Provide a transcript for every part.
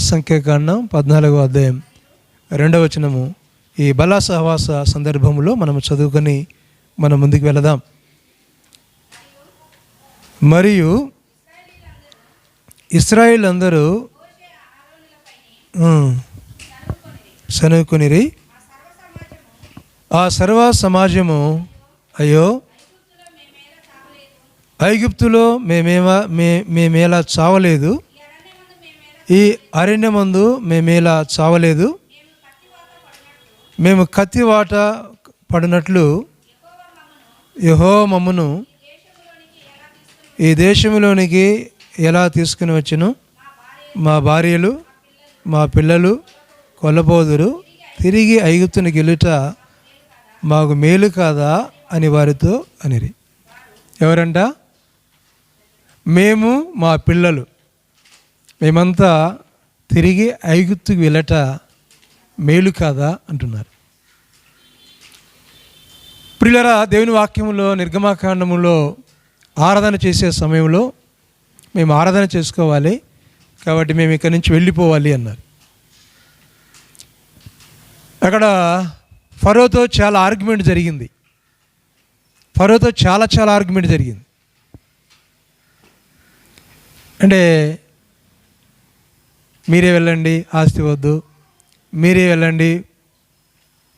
సంఖ్యాకాండం పద్నాలుగో అధ్యాయం రెండవ వచనము. ఈ బలా సహవాస సందర్భంలో మనం చదువుకొని మనం ముందుకు వెళదాం. మరియు ఇస్రాయిల్ అందరూ సనుకునిరి. ఆ సర్వ సమాజము అయ్యో ఐగుప్తులో మేమేమా మే మేమేలా చావలేదు. ఈ అరణ్యమందు ఇలా చావలేదు. మేము కత్తివాట పడినట్లు యహో మమ్మను ఈ దేశంలోనికి ఎలా తీసుకుని వచ్చును? మా భార్యలు మా పిల్లలు కొల్లబోదురు తిరిగి ఐగుప్తుని గెలుట మాకు మేలు కాదా అని వారితో అనిరి. ఎవరంట? మేము మా పిల్లలు. మేమంతా తిరిగి ఐగుత్తుకు వెళ్ళట మేలు కాదా అంటున్నారు. ప్రియులరా దేవుని వాక్యంలో నిర్గమాకాండములో ఆరాధన చేసే సమయంలో మేము ఆరాధన చేసుకోవాలి కాబట్టి మేము ఇక్కడి నుంచి వెళ్ళిపోవాలి అన్నారు. అక్కడ ఫరోతో చాలా ఆర్గ్యుమెంట్ జరిగింది. ఫరోతో చాలా చాలా ఆర్గ్యుమెంట్ జరిగింది. అంటే మీరే వెళ్ళండి ఆస్తి వద్దు. మీరే వెళ్ళండి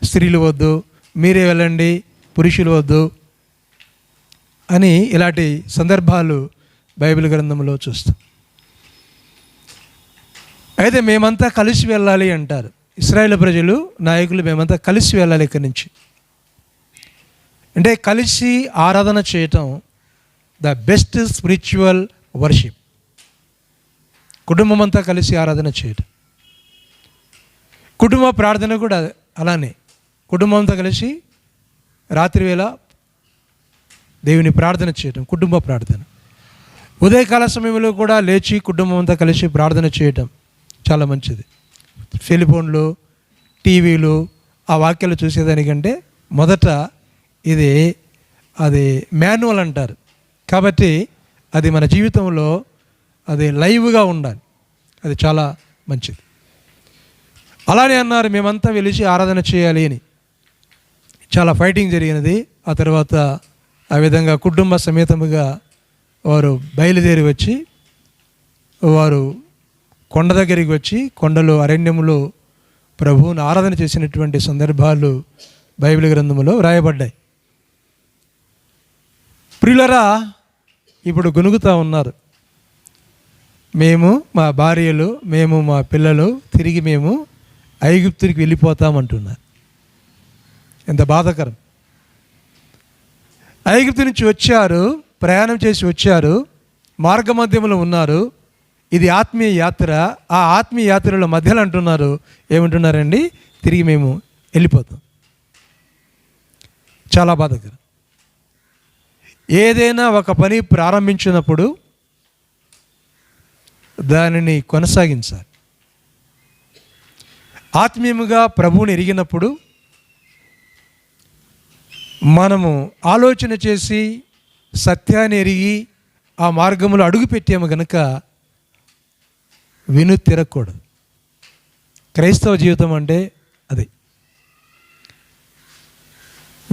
స్త్రీలు వద్దు. మీరే వెళ్ళండి పురుషులు వద్దు అని ఇలాంటి సందర్భాలు బైబిల్ గ్రంథంలో చూస్తాం. అయితే మేమంతా కలిసి వెళ్ళాలి అంటారు. ఇస్రాయేల్ ప్రజలు నాయకులు మేమంతా కలిసి వెళ్ళాలి ఇక్కడి నుంచి. అంటే కలిసి ఆరాధన చేయటం ద బెస్ట్ స్పిరిచువల్ వర్షిప్. కుటుంబం అంతా కలిసి ఆరాధన చేయటం. కుటుంబ ప్రార్థన కూడా అలానే. కుటుంబంతో కలిసి రాత్రి వేళ దేవుని ప్రార్థన చేయటం కుటుంబ ప్రార్థన. ఉదయకాల సమయంలో కూడా లేచి కుటుంబం అంతా కలిసి ప్రార్థన చేయటం చాలా మంచిది. సెలిఫోన్లు టీవీలు ఆ వాక్యాలు చూసేదానికంటే మొదట ఇది అది మాన్యువల్ అంటారు. కాబట్టి అది మన జీవితంలో అది లైవ్గా ఉండాలి. అది చాలా మంచిది. అలానే అన్నారు మేమంతా వెలిసి ఆరాధన చేయాలి అని. చాలా ఫైటింగ్ జరిగినది. ఆ తర్వాత ఆ విధంగా కుటుంబ సమేతముగా వారు బయలుదేరి వచ్చి వారు కొండ దగ్గరికి వచ్చి కొండలు అరణ్యములో ప్రభువును ఆరాధన చేసినటువంటి సందర్భాలు బైబిల్ గ్రంథంలో వ్రాయబడ్డాయి. ప్రియులరా ఇప్పుడు గొనుగుతూ ఉన్నారు. మేము మా భార్యలు మేము మా పిల్లలు తిరిగి మేము ఐగుప్తునికి వెళ్ళిపోతామంటున్నారు. ఎంత బాధాకరం. ఐగుప్తు నుంచి వచ్చారు ప్రయాణం చేసి వచ్చారు మార్గ మధ్యంలో ఉన్నారు. ఇది ఆత్మీయ యాత్ర. ఆ ఆత్మీయ యాత్రల మధ్యలో అంటున్నారు ఏమంటున్నారండి? తిరిగి మేము వెళ్ళిపోతాం. చాలా బాధాకరం. ఏదైనా ఒక పని ప్రారంభించినప్పుడు దానిని కొనసాగించాలి. ఆత్మీయముగా ప్రభువుని ఎరిగినప్పుడు మనము ఆలోచన చేసి సత్యాన్ని ఎరిగి ఆ మార్గంలో అడుగుపెట్టాము గనుక విను తిరగకూడదు. క్రైస్తవ జీవితం అంటే అది.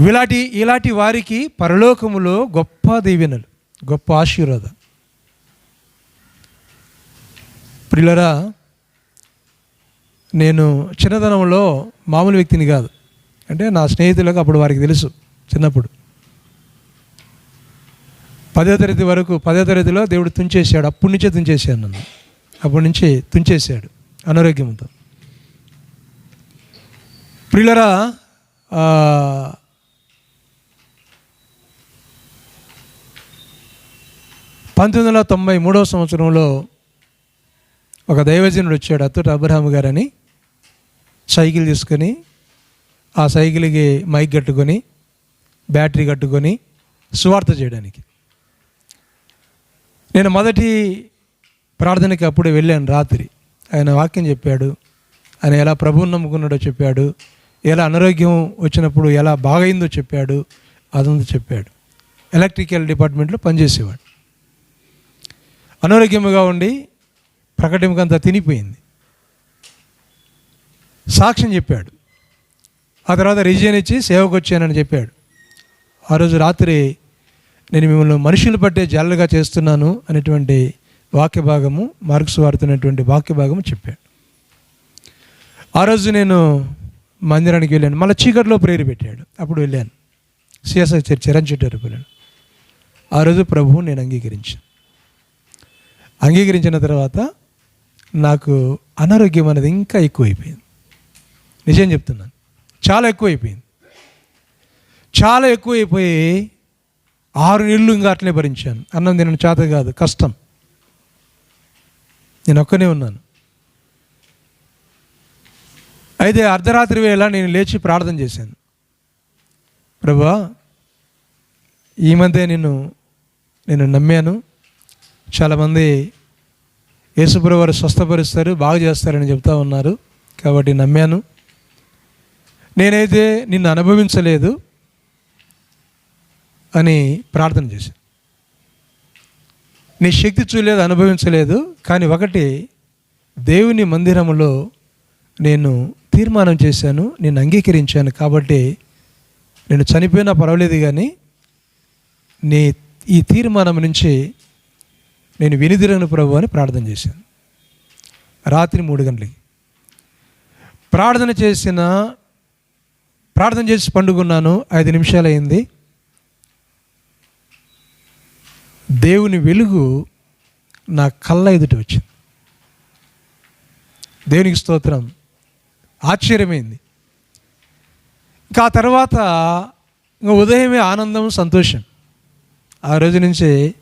ఇలాంటి ఇలాంటి వారికి పరలోకములో గొప్ప దీవెనలు గొప్ప ఆశీర్వాదం. ప్రిలరా నేను చిన్నతనంలో మామూలు వ్యక్తిని కాదు. అంటే నా స్నేహితులకు అప్పుడు వారికి తెలుసు చిన్నప్పుడు. పదో తరగతి వరకు పదో తరగతిలో దేవుడు తుంచేశాడు. అప్పటి నుంచే తుంచేశాడు నన్ను. అప్పటి నుంచి తుంచేశాడు అనారోగ్యంతో. ప్రిలరా పంతొమ్మిది వందల తొంభై మూడవ సంవత్సరంలో ఒక దైవజనుడు వచ్చాడు అత్తుట అబ్రహాం గారని. సైకిల్ తీసుకొని ఆ సైకిల్కి మైక్ కట్టుకొని బ్యాటరీ కట్టుకొని సువార్త చేయడానికి. నేను మొదటి ప్రార్థనకి అప్పుడే వెళ్ళాను రాత్రి. ఆయన వాక్యం చెప్పాడు. ఆయన ఎలా ప్రభువుని నమ్ముకున్నాడో చెప్పాడు. ఎలా అనారోగ్యం వచ్చినప్పుడు ఎలా బాగైందో చెప్పాడు. అదంతా చెప్పాడు. ఎలక్ట్రికల్ డిపార్ట్మెంట్లో పనిచేసేవాడు. అనారోగ్యముగా ఉండి ప్రకటింకంతా తినిపోయింది. సాక్ష్యం చెప్పాడు. ఆ తర్వాత రిజైన్ ఇచ్చి సేవకు వచ్చానని చెప్పాడు. ఆ రోజు రాత్రి నేను మిమ్మల్ని మనుషులు పట్టే జల్లగా చేస్తున్నాను అనేటువంటి వాక్య భాగము మార్క్స్ వాడుతున్నటువంటి వాక్య భాగము చెప్పాడు. ఆ రోజు నేను మందిరానికి వెళ్ళాను. మళ్ళీ చీకట్లో ప్రేరు పెట్టాడు. అప్పుడు వెళ్ళాను. సిఎస్ఐ చర్చ్ చిరంచెట్టారు వెళ్ళాను. ఆ రోజు ప్రభువు నేను అంగీకరించాను. అంగీకరించిన తర్వాత నాకు అనారోగ్యం అనేది ఇంకా ఎక్కువైపోయింది. నిజం చెప్తున్నాను. చాలా ఎక్కువైపోయింది. చాలా ఎక్కువైపోయి ఆరు నెలలు ఇంకా అట్లే భరించాను. అన్నం తినడం చేత కాదు కష్టం. నేను ఒక్కనే ఉన్నాను. అయితే అర్ధరాత్రి వేళ నేను లేచి ప్రార్థన చేశాను. ప్రభా ఈ మధ్య నేను నేను నమ్మాను. చాలామంది యేసుప్రభు వారు స్వస్థపరుస్తారు బాగు చేస్తారని చెప్తా ఉన్నారు. కాబట్టి నమ్మాను. నేనైతే నిన్ను అనుభవించలేదు అని ప్రార్థన చేశాను. నీ శక్తి చూడలేదు అనుభవించలేదు కానీ ఒకటి దేవుని మందిరంలో నేను తీర్మానం చేశాను నేను అంగీకరించాను. కాబట్టి నేను చనిపోయినా పర్వాలేదు కానీ నీ ఈ తీర్మానం నుంచి నేను వెనుదిరగను ప్రభు అని ప్రార్థన చేశాను. రాత్రి మూడు గంటలకి. ప్రార్థన చేసిన ప్రార్థన చేసి పండుకున్నాను ఐదు నిమిషాలు అయింది దేవుని వెలుగు నా కళ్ళ ఎదుట వచ్చింది. దేవునికి స్తోత్రం. ఆశ్చర్యమైంది. ఇంకా ఆ తర్వాత ఇంకా ఉదయమే ఆనందం సంతోషం. ఆ రోజు నుంచి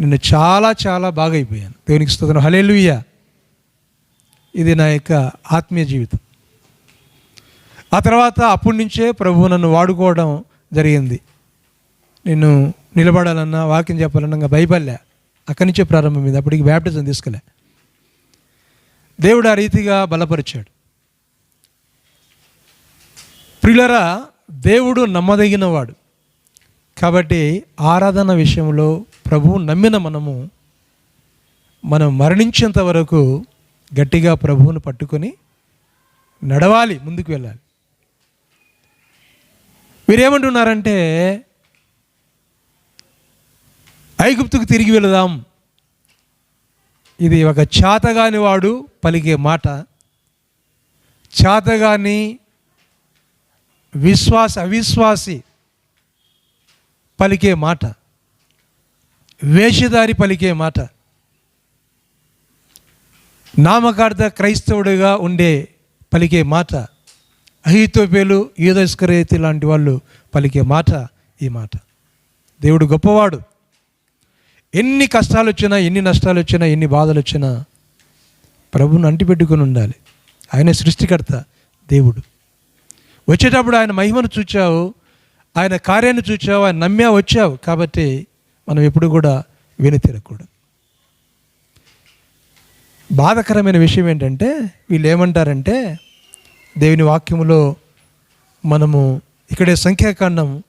నేను చాలా చాలా బాగా అయిపోయాను దేవునికి స్తోత్రం. హలేలుయ్య ఇది నా యొక్క ఆత్మీయ జీవితం. ఆ తర్వాత అప్పటి నుంచే ప్రభు నన్ను వాడుకోవడం జరిగింది. నేను నిలబడాలన్నా వాక్యం చెప్పాలన్నా ఇంకా భయపడలే. అక్కడి నుంచే ప్రారంభమైంది అప్పటికి బ్యాప్టిజం తీసుకోలే. దేవుడు ఆ రీతిగా బలపరిచాడు. ప్రిలరా దేవుడు నమ్మదగినవాడు. కాబట్టి ఆరాధన విషయంలో ప్రభువు నమ్మిన మనము మనం మరణించేంత వరకు గట్టిగా ప్రభువును పట్టుకొని నడవాలి ముందుకు వెళ్ళాలి. మీరేమంటున్నారంటే ఐగుప్తుకు తిరిగి వెళదాం. ఇది ఒక చాతగాని వాడు పలికే మాట. చాతగాని విశ్వాస అవిశ్వాసి పలికే మాట. వేషధారి పలికే మాట. నామకార్థ క్రైస్తవుడిగా ఉండే పలికే మాట. అహితోపేలు ఈదస్కరేతి లాంటి వాళ్ళు పలికే మాట ఈ మాట. దేవుడు గొప్పవాడు. ఎన్ని కష్టాలు వచ్చినా ఎన్ని నష్టాలు వచ్చినా ఎన్ని బాధలు వచ్చినా ప్రభువును అంటిపెట్టుకుని ఉండాలి. ఆయన సృష్టికర్త దేవుడు. వచ్చేటప్పుడు ఆయన మహిమను చూచావు ఆయన కార్యాన్ని చూచావు ఆయన నమ్మా వచ్చావు. కాబట్టి మనం ఎప్పుడు కూడా వెను తిరగకూడదు బాధకరమైన విషయం ఏంటంటే వీళ్ళు ఏమంటారంటే దేవుని వాక్యములో మనము ఇక్కడే సంఖ్యాకాండం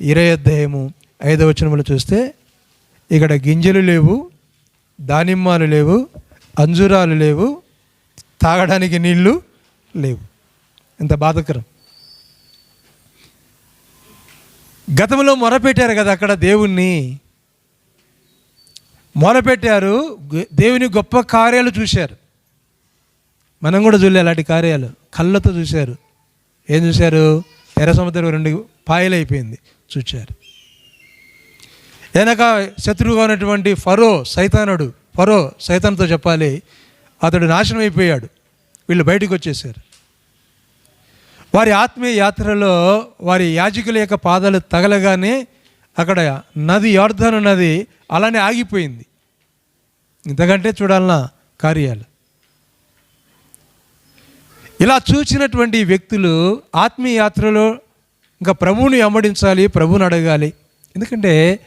ఇరవై అధ్యాయము ఐదవ వచనములు చూస్తే ఇక్కడ గింజలు లేవు దానిమ్మాలు లేవు అంజురాలు లేవు తాగడానికి నీళ్ళు లేవు. ఎంత బాధకరం. గతంలో మొరపెట్టారు కదా అక్కడ దేవుణ్ణి. మొరపెట్టారు దేవుని గొప్ప కార్యాలు చూశారు. మనం కూడా చూడలే అలాంటి కార్యాలు. కళ్ళతో చూశారు. ఏం చూశారు? ఎర్ర సముద్రం రెండు పాయలైపోయింది చూచారు చూశారు. వెనక శత్రువుగా ఉన్నటువంటి ఫరో సైతానుడు ఫరో సైతాన్తో చెప్పాలి అతడు నాశనం అయిపోయాడు వీళ్ళు బయటకు వచ్చేసారు. వారి ఆత్మీయ యాత్రలో వారి యాజకుల యొక్క పాదాలు తగలగానే అక్కడ నది యోర్ధను నది అలానే ఆగిపోయింది. ఇంతకంటే చూడాలన్నా కార్యాలు. ఇలా చూసినటువంటి వ్యక్తులు ఆత్మీయ యాత్రలో ఇంకా ప్రభువుని అమ్మడించాలి ప్రభువుని అడగాలి. ఎందుకంటే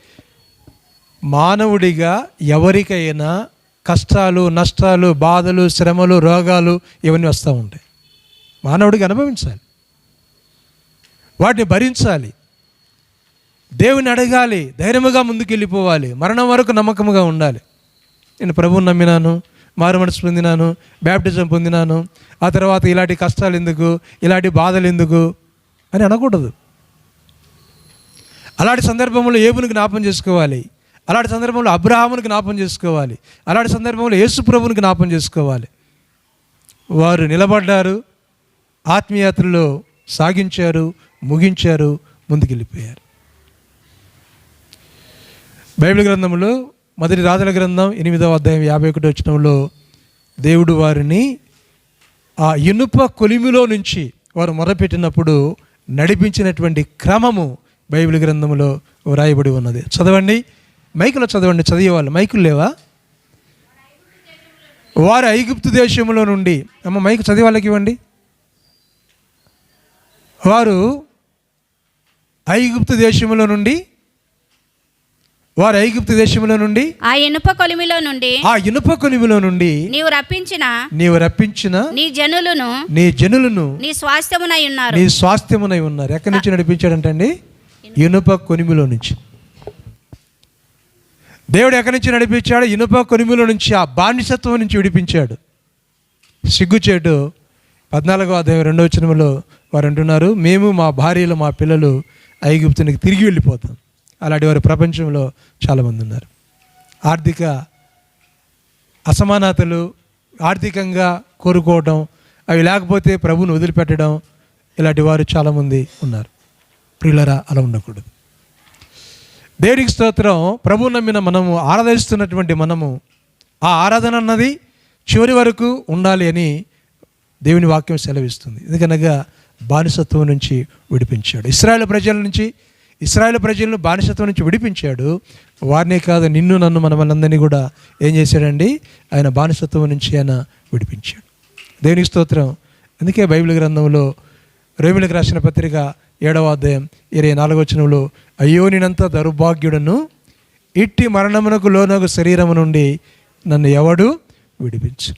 మానవుడిగా ఎవరికైనా కష్టాలు నష్టాలు బాధలు శ్రమలు రోగాలు ఇవన్నీ వస్తూ ఉంటాయి. మానవుడికి అనుభవించాలి. వాటిని భరించాలి. దేవుని అడగాలి ధైర్యముగా ముందుకు వెళ్ళిపోవాలి మరణం వరకు నమ్మకముగా ఉండాలి. నేను ప్రభువుని నమ్మినాను మారు మనసు పొందినాను బ్యాప్టిజం పొందినాను ఆ తర్వాత ఇలాంటి కష్టాలు ఎందుకు ఇలాంటి బాధలు ఎందుకు అని అనకూడదు. అలాంటి సందర్భంలో ఏబుని జ్ఞాపం చేసుకోవాలి. అలాంటి సందర్భంలో అబ్రహాముని జ్ఞాపం చేసుకోవాలి. అలాంటి సందర్భంలో యేసు ప్రభుని జ్ఞాపం చేసుకోవాలి. వారు నిలబడ్డారు ఆత్మీయతలో సాగించారు ముగించారు ముందుకెళ్ళిపోయారు. బైబిల్ గ్రంథంలో మొదటి రాజుల గ్రంథం ఎనిమిదవ అధ్యాయం యాభై ఒకటి వచ్చినంలో దేవుడు వారిని ఆ ఇనుప కొలిమిలో నుంచి వారు మొరపెట్టినప్పుడు నడిపించినటువంటి క్రమము బైబిల్ గ్రంథంలో వ్రాయబడి ఉన్నది. చదవండి. మైకులో చదవండి. చదివేవాళ్ళు. మైకులు లేవా? వారు ఐగుప్తు దేశంలో నుండి. అమ్మ మైకు చదివే వాళ్ళకి ఇవ్వండి. వారు ఐగుప్తు దేశంలో నుండి వారు ఐగుప్తు దేశంలో నుండి ఆ ఇనుప కొలిమిలో నుండి ఆ ఇనుప కొలిమిలో నుండి నీవు రప్పించిన నీవు రప్పించిన నీ జనులను నీ జనులను నీ స్వాస్థ్యమునై ఉన్నారు. నీ స్వాస్థ్యమునై ఉన్నారు. ఎక్కడి నుంచి నడిపించాడంటండి? ఇనుప కొనిమిలో నుంచి. దేవుడు ఎక్కడి నుంచి నడిపించాడు? ఇనుప కొనిమిలో నుంచి ఆ బానిసత్వం నుంచి విడిపించాడు. సిగ్గుచేటు పద్నాలుగో అధ్యాయం రెండో వచనంలో వారు అంటున్నారు మేము మా భార్యలు మా పిల్లలు ఐగుప్తునికి తిరిగి వెళ్ళిపోతాం. అలాంటి వారు ప్రపంచంలో చాలామంది ఉన్నారు. ఆర్థిక అసమానతలు ఆర్థికంగా కోరుకోవడం అవి లేకపోతే ప్రభుని వదిలిపెట్టడం ఇలాంటి వారు చాలామంది ఉన్నారు. ప్రియులరా అలా ఉండకూడదు. దేవునికి స్తోత్రం ప్రభు నమ్మిన మనము ఆరాధిస్తున్నటువంటి మనము ఆ ఆరాధన అన్నది చివరి వరకు ఉండాలి అని దేవుని వాక్యం సెలవిస్తుంది. ఎందుకనగా బానిసత్వం నుంచి విడిపించాడు. ఇస్రాయేల్ ప్రజల నుంచి ఇస్రాయేల్ ప్రజలను బానిసత్వం నుంచి విడిపించాడు. వారినే కాదు నిన్ను నన్ను మనమలందరినీ కూడా ఏం చేశాడండి? ఆయన బానిసత్వం నుంచి ఆయన విడిపించాడు. దేవునికి స్తోత్రం. అందుకే బైబిల్ గ్రంథంలో రోమిలకు రాసిన పత్రిక ఏడవ అధ్యాయం ఇరవై నాలుగవచనంలో అయ్యో నేనంత దౌర్భాగ్యుడను ఇట్టి మరణమునకు లోనగు శరీరము నుండి నన్ను ఎవడు విడిపించు?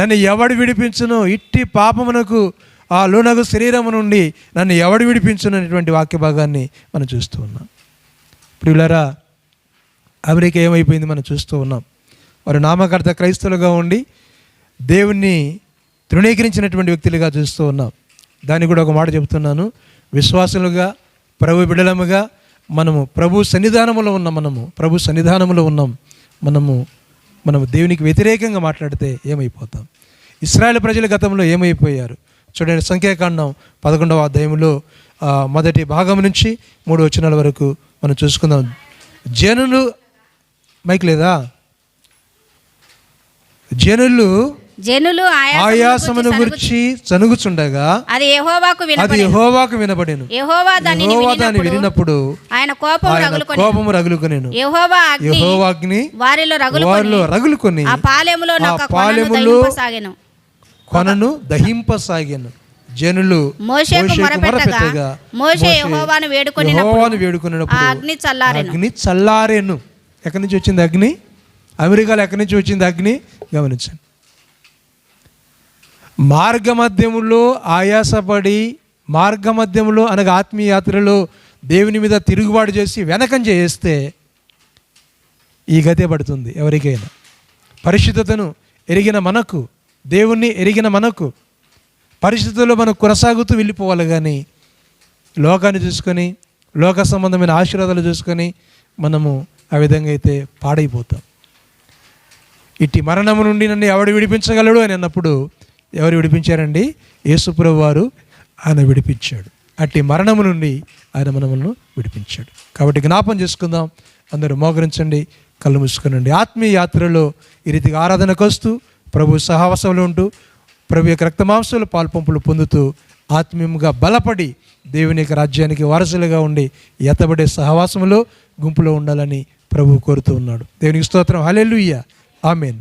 నన్ను ఎవడు విడిపించును? ఇట్టి పాపమునకు ఆ లోనగు శరీరము నుండి నన్ను ఎవడు విడిపించుననేటువంటి వాక్య భాగాన్ని మనం చూస్తూ ఉన్నాం. ప్రియులరా అమెరికా ఏమైపోయింది మనం చూస్తూ ఉన్నాం. వారు నామకర్త క్రైస్తవులుగా ఉండి దేవుణ్ణి తృణీకరించినటువంటి వ్యక్తులుగా చూస్తూ ఉన్నాం. దాన్ని కూడా ఒక మాట చెబుతున్నాను విశ్వాసులుగా ప్రభు బిడలముగా మనము ప్రభు సన్నిధానములో ఉన్నాం మనము. ప్రభు సన్నిధానములో ఉన్నాం మనము. మనము దేవునికి వ్యతిరేకంగా మాట్లాడితే ఏమైపోతాం? ఇస్రాయల్ ప్రజల గతంలో ఏమైపోయారు? చూడండి సంఖ్యాకాండం పదకొండవ అధ్యాయంలో మొదటి భాగం నుంచి మూడు వచనాల వరకు మనం చూసుకుందాం. జనులు మైక్ లేదా? జనులు జనులు ఆయాసమును గురించి చనుగుచుండగా అది యెహోవాకు అది యెహోవాకు వినబడెను. యెహోవా దానిని వినినప్పుడు ఆయన కోపం ఆయన రగులుకొని కోపము రగులుకొనేను. యెహోవా అగ్ని యెహోవాగ్ని వారిలో రగులుకొని వారిలో రగులుకొని ఆ పాలెములో పాలెములో కొనను దహింపసాగాను. జనులు మోషేకు మోషేకు మొరపెట్టగా మొరపెట్టగా మోషే మోషే యెహోవాను వేడుకొని యెహోవాను ఆ వేడుకున్నప్పుడు అగ్ని చల్లారెను. అగ్ని చల్లారేను. ఎక్కడి నుంచి వచ్చింది అగ్ని? అమెరికాలో ఎక్కడి నుంచి వచ్చింది అగ్ని? గమనించండి. మార్గమధ్యములో ఆయాసపడి మార్గమధ్యములో అనగా ఆత్మీయ యాత్రలో దేవుని మీద తిరుగుబాటు చేసి వెనకం చేస్తే ఈ గతే పడుతుంది ఎవరికైనా. పరిశుద్ధతను ఎరిగిన మనకు దేవుణ్ణి ఎరిగిన మనకు పరిస్థితుల్లో మనం కొనసాగుతూ వెళ్ళిపోవాలి కానీ లోకాన్ని చూసుకొని లోక సంబంధమైన ఆశీర్వాదాలు చూసుకొని మనము ఆ విధంగా అయితే పాడైపోతాం. ఇట్టి మరణము నుండి నన్ను ఎవడు విడిపించగలడు అని అన్నప్పుడు ఎవరు విడిపించారండి? యేసుప్రభు వారు ఆయన విడిపించాడు. అట్టి మరణము నుండి ఆయన మనములను విడిపించాడు. కాబట్టి జ్ఞాపం చేసుకుందాం. అందరూ మోకరించండి కళ్ళు మూసుకునండి. ఆత్మీయ యాత్రలో ఈ రీతిగా ఆరాధనకు వస్తూ ప్రభు సహవాసంలో ఉంటూ ప్రభు యొక్క రక్తమాంసాలు పాల్పంపులు పొందుతూ ఆత్మీయంగా బలపడి దేవుని యొక్క రాజ్యానికి వారసులుగా ఉండి ఎత్తబడే సహవాసంలో గుంపులో ఉండాలని ప్రభు కోరుతూ ఉన్నాడు. దేవునికి స్తోత్రం. హల్లెలూయా. ఆమెన్.